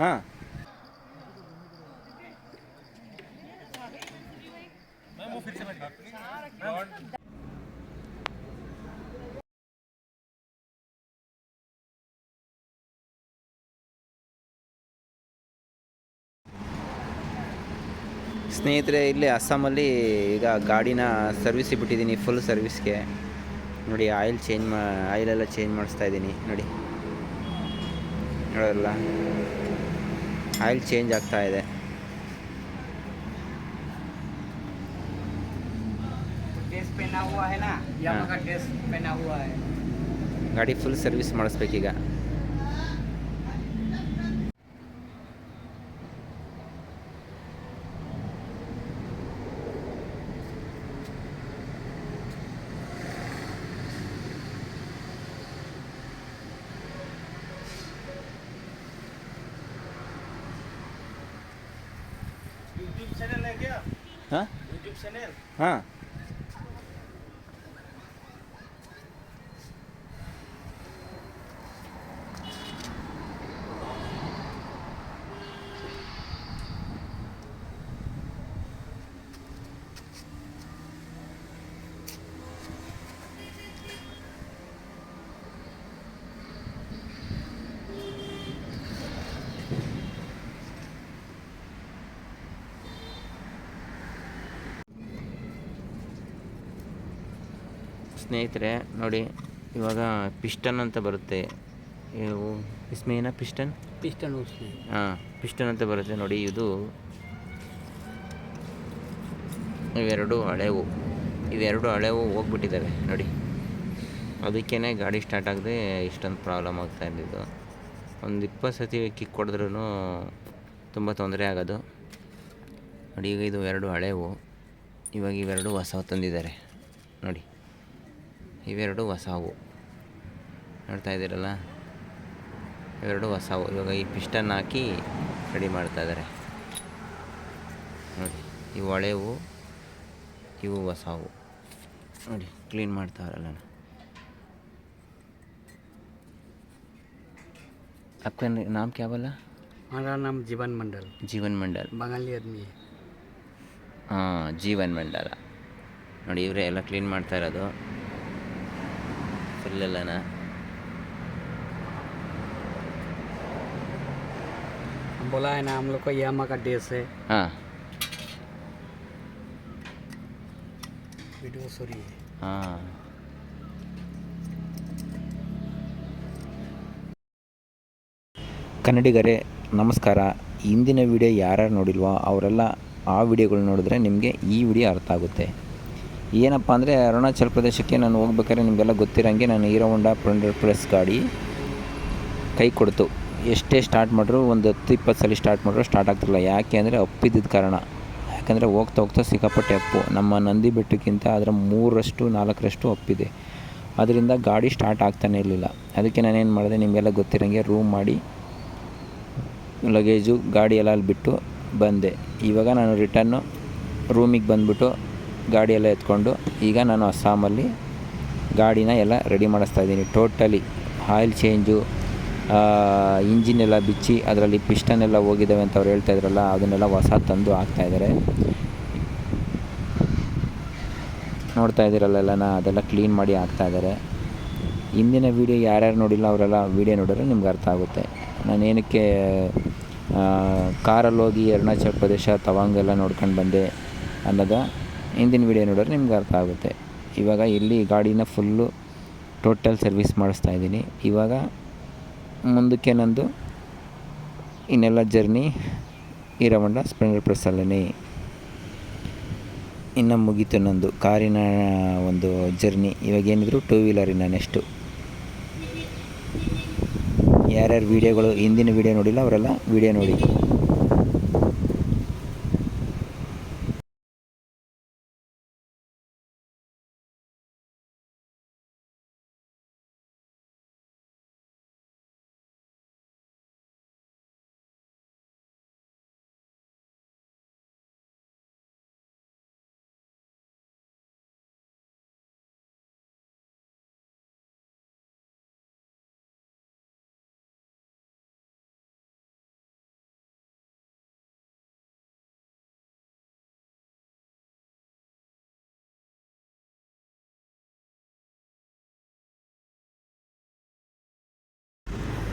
ಹಾಂ ಸ್ನೇಹಿತರೆ ಇಲ್ಲಿ ಅಸ್ಸಾಮಲ್ಲಿ ಈಗ ಗಾಡಿನ ಸರ್ವಿಸ್ ಬಿಟ್ಟಿದ್ದೀನಿ ಫುಲ್ ಸರ್ವಿಸ್ಗೆ ನೋಡಿ ಆಯಿಲ್ ಚೇಂಜ್ ಮಾ ಆಯಿಲೆಲ್ಲ ಚೇಂಜ್ ಮಾಡಿಸ್ತಾ ಇದ್ದೀನಿ ನೋಡಿ. ನೋಡೋಲ್ಲ ಆಯಿಲ್ ಚೇಂಜ್ ಆಗ್ತಾ ಇದೆ. ಗಾಡಿ ಫುಲ್ ಸರ್ವಿಸ್ ಮಾಡಿಸ್ಬೇಕೀಗ. है। ಸ್ನೇಹಿತರೆ ನೋಡಿ ಇವಾಗ ಪಿಸ್ಟನ್ ಅಂತ ಬರುತ್ತೆ. ಇವು ಇಸ್ಮೇನ ಪಿಸ್ಟನ್? ಪಿಸ್ಟನ್ ಹಾಂ ಪಿಸ್ಟನ್ ಅಂತ ಬರುತ್ತೆ ನೋಡಿ ಇದು. ಇವೆರಡು ಹಳೆವು. ಇವೆರಡು ಹಳೆವು ಹೋಗ್ಬಿಟ್ಟಿದ್ದಾವೆ ನೋಡಿ. ಅದಕ್ಕೇ ಗಾಡಿ ಸ್ಟಾರ್ಟ್ ಆಗದೆ ಇಷ್ಟೊಂದು ಪ್ರಾಬ್ಲಮ್ ಆಗ್ತಾ ಇದ್ದಿದ್ದು. ಒಂದು ಇಪ್ಪತ್ತು ಸತಿ ಕಿಕ್ ಹೊಡೆದ್ರೂ ತುಂಬ ತೊಂದರೆ ಆಗೋದು. ನೋಡಿ ಈಗ ಇದು ಎರಡು ಹಳೆವು. ಇವಾಗ ಇವೆರಡು ಹೊಸ ತಂದಿದ್ದಾರೆ. ನೋಡಿ. ಇವೆರಡು ಹೊಸವು ನೋಡ್ತಾ ಇದ್ದೀರಲ್ಲ ಇವೆರಡು ಹೊಸವು ಇವಾಗ ಈ ಪಿಸ್ಟನ್ ಹಾಕಿ ರೆಡಿ ಮಾಡ್ತಾ ಇದ್ದಾರೆ ನೋಡಿ ಇವು ಹಳೆವು ಇವು ಹೊಸವು ನೋಡಿ ಕ್ಲೀನ್ ಮಾಡ್ತಾರಲ್ಲ आपका नाम क्या बोला हमारा नाम जीवन मंडल ಜೀವನ್ ಮಂಡಲ್ बंगाली आदमी है ಹಾಂ ಜೀವನ್ ಮಂಡಲ ನೋಡಿ ಇವರೇ ಎಲ್ಲ ಕ್ಲೀನ್ ಮಾಡ್ತಾ ಇರೋದು ಫುಲ್ಲೆಲ್ಲನ हम बोला है ना हम लोग को यामा का ड्रेस है ಹಾಂ वीडियो सॉरी है ಹಾಂ ಕನ್ನಡಿಗರೇ ನಮಸ್ಕಾರ ಇಂದಿನ ವಿಡಿಯೋ ಯಾರ್ಯಾರು ನೋಡಿಲ್ವೋ ಅವರೆಲ್ಲ ಆ ವಿಡಿಯೋಗಳು ನೋಡಿದ್ರೆ ನಿಮಗೆ ಈ ವಿಡಿಯೋ ಅರ್ಥ ಆಗುತ್ತೆ ಏನಪ್ಪ ಅಂದರೆ ಅರುಣಾಚಲ ಪ್ರದೇಶಕ್ಕೆ ನಾನು ಹೋಗ್ಬೇಕಾದ್ರೆ ನಿಮಗೆಲ್ಲ ಗೊತ್ತಿರೋಂಗೆ ನಾನು ಹೀರೋ ಹೊಂಡಾ ಸ್ಪ್ಲೆಂಡರ್ ಪ್ಲಸ್ ಗಾಡಿ ಕೈ ಕೊಡ್ತು. ಎಷ್ಟೇ ಸ್ಟಾರ್ಟ್ ಮಾಡಿದ್ರು ಒಂದು ಹತ್ತು ಇಪ್ಪತ್ತು ಸಲ ಸ್ಟಾರ್ಟ್ ಮಾಡಿದ್ರು ಸ್ಟಾರ್ಟ್ ಆಗ್ತಿಲ್ಲ ಯಾಕೆ ಅಂದರೆ ಅಪ್ಪಿದ್ದ ಕಾರಣ. ಯಾಕಂದರೆ ಹೋಗ್ತಾ ಹೋಗ್ತಾ ಸಿಕ್ಕಾಪಟ್ಟೆ ಅಪ್ಪು. ನಮ್ಮ ನಂದಿ ಬೆಟ್ಟಕ್ಕಿಂತ ಅದರ ಮೂರರಷ್ಟು, ನಾಲ್ಕರಷ್ಟು ಅಪ್ಪಿದೆ. ಅದರಿಂದ ಗಾಡಿ ಸ್ಟಾರ್ಟ್ ಆಗ್ತಾನೆ ಇರಲಿಲ್ಲ. ಅದಕ್ಕೆ ನಾನೇನು ಮಾಡಿದೆ ನಿಮಗೆಲ್ಲ ಗೊತ್ತಿರೋಂಗೆ ರೂಮ್ ಮಾಡಿ ಲಗೇಜು ಗಾಡಿ ಎಲ್ಲ ಅಲ್ಲಿ ಬಿಟ್ಟು ಬಂದೆ. ಇವಾಗ ನಾನು ರಿಟರ್ನು ರೂಮಿಗೆ ಬಂದುಬಿಟ್ಟು ಗಾಡಿ ಎಲ್ಲ ಎತ್ಕೊಂಡು ಈಗ ನಾನು ಅಸ್ಸಾಮಲ್ಲಿ ಗಾಡಿನ ಎಲ್ಲ ರೆಡಿ ಮಾಡಿಸ್ತಾ ಇದ್ದೀನಿ. ಟೋಟಲಿ ಆಯಿಲ್ ಚೇಂಜು ಇಂಜಿನ್ ಎಲ್ಲ ಬಿಚ್ಚಿ ಅದರಲ್ಲಿ ಪಿಸ್ಟನ್ ಎಲ್ಲ ಹೋಗಿದ್ದಾವೆ ಅಂತ ಅವ್ರು ಹೇಳ್ತಾ ಇದ್ರಲ್ಲ ಅದನ್ನೆಲ್ಲ ಹೊಸ ತಂದು ಹಾಕ್ತಾ ಇದ್ದಾರೆ. ನೋಡ್ತಾ ಇದ್ದೀರಲ್ಲ ಅದೆಲ್ಲ ಕ್ಲೀನ್ ಮಾಡಿ ಹಾಕ್ತಾ ಇದ್ದಾರೆ. ಹಿಂದಿನ ವೀಡಿಯೋ ಯಾರ್ಯಾರು ನೋಡಿಲ್ಲ ಅವರೆಲ್ಲ ವೀಡಿಯೋ ನೋಡಿದ್ರೆ ನಿಮ್ಗೆ ಅರ್ಥ ಆಗುತ್ತೆ. ನಾನು ಏನಕ್ಕೆ ಆ, ಕಾರಲ್ಲಿ ಹೋಗಿ ಅರುಣಾಚಲ ಪ್ರದೇಶ ತವಾಂಗ್ ಎಲ್ಲ ನೋಡ್ಕೊಂಡು ಬಂದೆ ಅನ್ನೋದ ಹಿಂದಿನ ವಿಡಿಯೋ ನೋಡಿದ್ರೆ ನಿಮ್ಗೆ ಅರ್ಥ ಆಗುತ್ತೆ. ಇವಾಗ ಇಲ್ಲಿ ಗಾಡಿನ ಫುಲ್ಲು ಟೋಟಲ್ ಸರ್ವಿಸ್ ಮಾಡಿಸ್ತಾ ಇದ್ದೀನಿ. ಇವಾಗ ಮುಂದಕ್ಕೆ ನಂದು ಇನ್ನೆಲ್ಲ ಜರ್ನಿ ಹೀರಮಂಡ ಸ್ಪ್ಲೆಂಡರ್ ಪ್ರೆಸ್ಸಲ್ಲೇ ಇನ್ನು ಮುಗೀತು ನಂದು ಕಾರಿನ ಒಂದು ಜರ್ನಿ ಇವಾಗ ಏನಿದ್ರು ಟೂ ವೀಲರಿನ ನೆಕ್ಸ್ಟು ಯಾರ್ಯಾರು ವೀಡಿಯೋಗಳು ಹಿಂದಿನ ವೀಡಿಯೋ ನೋಡಿಲ್ಲ ಅವರೆಲ್ಲ ವೀಡಿಯೋ ನೋಡಿ.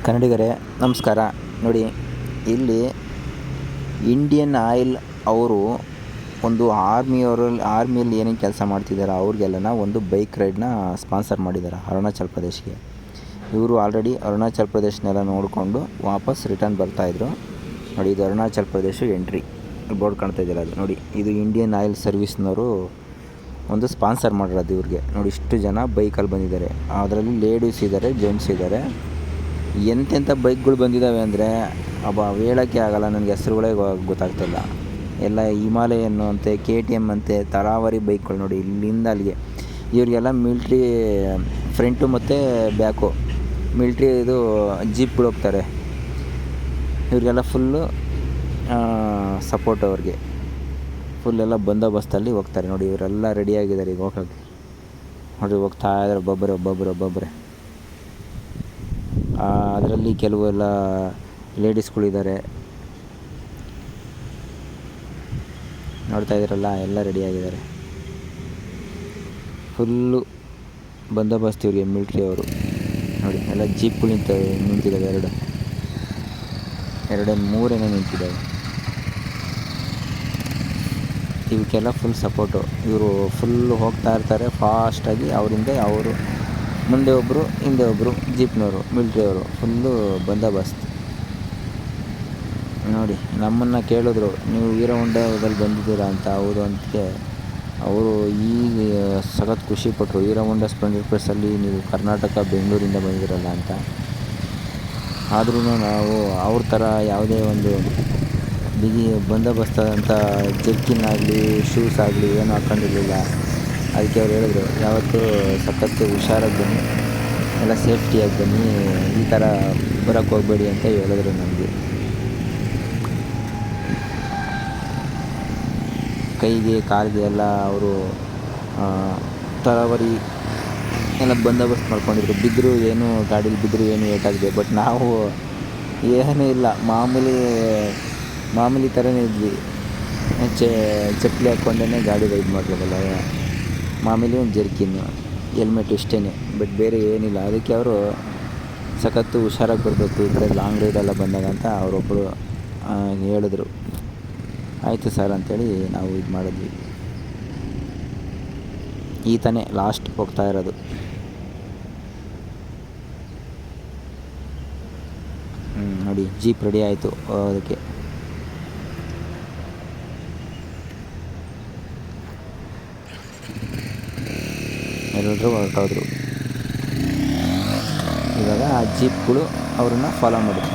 ಕನ್ನಡಿಗರೇ, ನಮಸ್ಕಾರ. ನೋಡಿ, ಇಲ್ಲಿ ಇಂಡಿಯನ್ ಆಯಿಲ್ ಅವರು ಒಂದು ಆರ್ಮಿಯವರು ಆರ್ಮಿಯಲ್ಲಿ ಏನೇನು ಕೆಲಸ ಮಾಡ್ತಿದ್ದಾರೆ ಅವ್ರಿಗೆಲ್ಲನ ಒಂದು ಬೈಕ್ ರೈಡ್ನ ಸ್ಪಾನ್ಸರ್ ಮಾಡಿದ್ದಾರೆ ಅರುಣಾಚಲ್ ಪ್ರದೇಶ್ಗೆ. ಇವರು ಆಲ್ರೆಡಿ ಅರುಣಾಚಲ್ ಪ್ರದೇಶನೆಲ್ಲ ನೋಡಿಕೊಂಡು ವಾಪಸ್ ರಿಟರ್ನ್ ಬರ್ತಾಯಿದ್ರು ನೋಡಿ, ಇದು ಅರುಣಾಚಲ್ ಪ್ರದೇಶ ಎಂಟ್ರಿ ಬೋರ್ಡ್ ಕಾಣ್ತಾ ಇದ್ದಾರೆ ಅದು. ನೋಡಿ, ಇದು ಇಂಡಿಯನ್ ಆಯಿಲ್ ಸರ್ವಿಸ್ನವರು ಒಂದು ಸ್ಪಾನ್ಸರ್ ಮಾಡಿರೋದು ಇವ್ರಿಗೆ. ನೋಡಿ, ಇಷ್ಟು ಜನ ಬೈಕಲ್ಲಿ ಬಂದಿದ್ದಾರೆ. ಅದರಲ್ಲಿ ಲೇಡೀಸ್ ಇದ್ದಾರೆ ಜೆಂಟ್ಸ್ ಇದ್ದಾರೆ. ಎಂತೆಂಥ ಬೈಕ್ಗಳು ಬಂದಿದ್ದಾವೆ ಅಂದರೆ, ಅಬ್ಬ, ಹೇಳೋಕ್ಕೆ ಆಗಲ್ಲ, ನನಗೆ ಹೆಸ್ರುಗಳೇ ಗೊತ್ತಾಗ್ತಿಲ್ಲ. ಎಲ್ಲ ಹಿಮಾಲಯನ್ನು ಅಂತೆ ಕೆ ಟಿ ಎಂ ಅಂತೆ, ತರಾವರಿ ಬೈಕ್ಗಳು ನೋಡಿ, ಇಲ್ಲಿಂದ ಅಲ್ಲಿಗೆ. ಇವರಿಗೆಲ್ಲ ಮಿಲ್ಟ್ರಿ ಫ್ರಂಟು ಮತ್ತು ಬ್ಯಾಕು. ಮಿಲ್ಟ್ರಿ ಇದು ಜೀಪ್ಗಳು ಹೋಗ್ತಾರೆ. ಇವರಿಗೆಲ್ಲ ಫುಲ್ಲು ಸಪೋರ್ಟ್ ಅವ್ರಿಗೆ. ಫುಲ್ ಎಲ್ಲ ಬಂದೋಬಸ್ತಲ್ಲಿ ಹೋಗ್ತಾರೆ ನೋಡಿ, ಇವರೆಲ್ಲ ರೆಡಿಯಾಗಿದ್ದಾರೆ ಈಗ ಹೋಗೋಕ್ಕೆ ನೋಡಿ ಹೋಗ್ತಾ ಇದ್ದಾರೆ ಒಬ್ಬೊಬ್ಬರೇ ಒಬ್ಬೊಬ್ಬರೇ ಒಬ್ಬೊಬ್ಬರೇ. ಅದರಲ್ಲಿ ಕೆಲವೆಲ್ಲ ಲೇಡೀಸ್ಗಳಿದ್ದಾರೆ. ನೋಡ್ತಾ ಇದ್ದೀರಲ್ಲ, ಎಲ್ಲ ರೆಡಿಯಾಗಿದ್ದಾರೆ ಫುಲ್ಲು ಬಂದೋಬಸ್ತ್ ಇವ್ರಿಗೆ ಮಿಲ್ಟ್ರಿ ಅವರು. ನೋಡಿ, ಎಲ್ಲ ಜೀಪ್ಗಳು ನಿಂತ ನಿಂತಿದ್ದಾವೆ ಎರಡು. ಎರಡೇ ಮೂರೇನೋ ನಿಂತಿದ್ದಾವೆ. ಇವಕ್ಕೆಲ್ಲ ಫುಲ್ ಸಪೋರ್ಟು ಇವರು ಫುಲ್ ಹೋಗ್ತಾ ಇರ್ತಾರೆ ಫಾಸ್ಟಾಗಿ ಅವರಿಂದ ಅವರು ಮುಂದೆ ಒಬ್ಬರು ಹಿಂದೆ ಒಬ್ಬರು ಜೀಪ್ನವರು, ಮಿಲ್ಟ್ರಿಯವರು, ಫುಲ್ಲು ಬಂದೋಬಸ್ತ್. ನೋಡಿ, ನಮ್ಮನ್ನು ಕೇಳಿದ್ರು, ನೀವು ಹೀರೋಹೊಂಡದಲ್ಲಿ ಬಂದಿದ್ದೀರಾ ಅಂತ ಹೌದು ಅಂತಕ್ಕೆ ಅವರು ಈಗ ಸಖತ್ ಖುಷಿಪಟ್ಟರು ಹೀರೋಹೊಂಡ ಸ್ಪ್ಲೆಂಡರ್ ಪ್ಲಸ್ಸಲ್ಲಿ ನೀವು ಕರ್ನಾಟಕ, ಬೆಂಗಳೂರಿಂದ ಬಂದಿರಲ್ಲ ಅಂತ. ಆದ್ರೂ ನಾವು ಅವ್ರ ಥರ ಯಾವುದೇ ಒಂದು ಬಿಗಿ ಬಂದೋಬಸ್ತಾದಂಥ ಜರ್ಕಿನ್ ಆಗಲಿ, ಶೂಸ್ ಆಗಲಿ ಏನೂ ಹಾಕ್ಕೊಂಡಿರಲಿಲ್ಲ ಅದಕ್ಕೆ ಅವ್ರು ಹೇಳಿದ್ರು, ಯಾವತ್ತೂ ಸಖತ್ತು ಹುಷಾರಾಗಿ ಬನ್ನಿ, ಎಲ್ಲ ಸೇಫ್ಟಿಯಾಗಿ ಬನ್ನಿ, ಈ ಥರ ಬರೋಕ್ಕೆ ಹೋಗಬೇಡಿ ಅಂತ ಹೇಳಿದ್ರು ನಮಗೆ. ಕೈಗೆ, ಕಾಲಿಗೆ ಎಲ್ಲ ಅವರು ತರಾವರಿ ಎಲ್ಲ ಬಂದೋಬಸ್ತ್ ಮಾಡ್ಕೊಂಡಿದ್ರು. ಬಿದ್ದರೂ ಏನು, ಗಾಡೀಲಿ ಬಿದ್ದರೂ ಏನು ಏಟಾಗಿದೆ ಬಟ್ ನಾವು ಏನೂ ಇಲ್ಲ, ಮಾಮೂಲಿ ಮಾಮೂಲಿ ಥರನೇ ಇದ್ವಿ. ಚೆ, ಚಪ್ಪಲಿ ಹಾಕ್ಕೊಂಡೇ ಗಾಡಿ ರೈಡ್ ಮಾಡ್ಬೋದಲ್ಲ. ಮಾಮೂಲಿ ಒಂದು ಜರ್ಕಿನ್ನು ಹೆಲ್ಮೆಟ್ ಇಷ್ಟೇ ಬಟ್ ಬೇರೆ ಏನಿಲ್ಲ. ಅದಕ್ಕೆ ಅವರು ಸಖತ್ತು ಹುಷಾರಾಗಿ ಬರಬೇಕು, ಈ ಕಡೆ ಲಾಂಗ್ ರೈಡೆಲ್ಲ ಬಂದಾಗ ಅಂತ ಅವರೊಬ್ಬರು ಹೇಳಿದ್ರು. ಆಯಿತು ಸರ್ ಅಂತೇಳಿ ನಾವು ಇದು ಮಾಡಿದ್ವಿ. ಈತನೇ ಲಾಸ್ಟ್ ಹೋಗ್ತಾ ಇರೋದು. ನೋಡಿ ಜೀಪ್ ರೆಡಿ ಆಯಿತು ಅದಕ್ಕೆ ಎಲ್ಲರೂ ಹೊರಟೋದ್ರು. ಇವಾಗ ಆ ಜೀಪ್ಗಳು ಅವ್ರನ್ನ ಫಾಲೋ ಮಾಡಿದ್ರು.